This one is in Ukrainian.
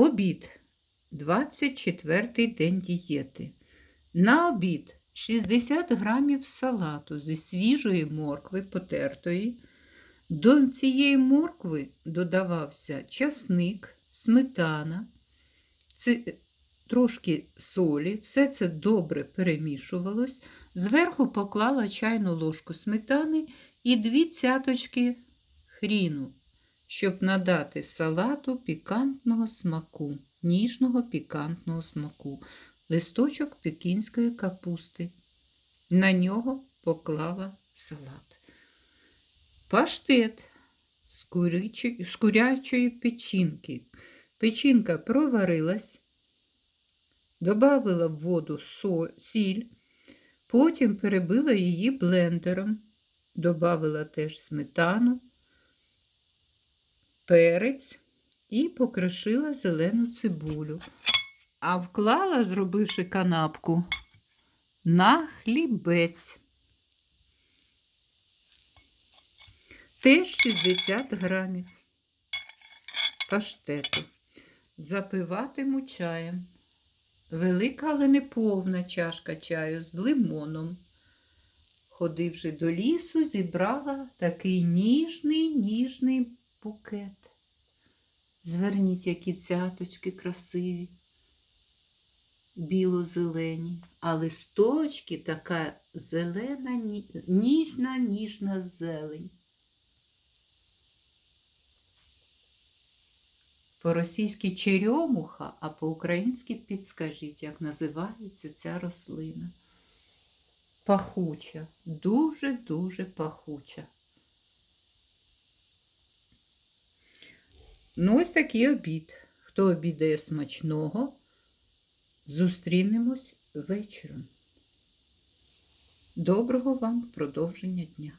Обід. 24-й день дієти. На обід 60 грамів салату зі свіжої моркви потертої. До цієї моркви додавався часник, сметана, трошки солі. Все це добре перемішувалось. Зверху поклала чайну ложку сметани і дві цяточки хріну, щоб надати салату пікантного смаку, ніжного пікантного смаку, листочок пекінської капусти. На нього поклала салат. Паштет з, курячої, з курячої печінки. Печінка проварилась, додавила в воду сіль, потім перебила її блендером, додавила теж сметану, перець і покришила зелену цибулю. А вклала, зробивши канапку, на хлібець. Теж 60 грамів паштету. Запиватиму чаєм. Велика, але не повна чашка чаю з лимоном. Ходивши до лісу, зібрала такий ніжний, ніжний букет. Зверніть, які цяточки красиві, біло-зелені, а листочки така зелена, ніжна, ніжна зелень. По-російськи черемуха, а по-українськи підскажіть, як називається ця рослина. Пахуча, дуже-дуже пахуча. Ну, ось такий обід. Хто обідає смачного, зустрінемось вечором. Доброго вам продовження дня!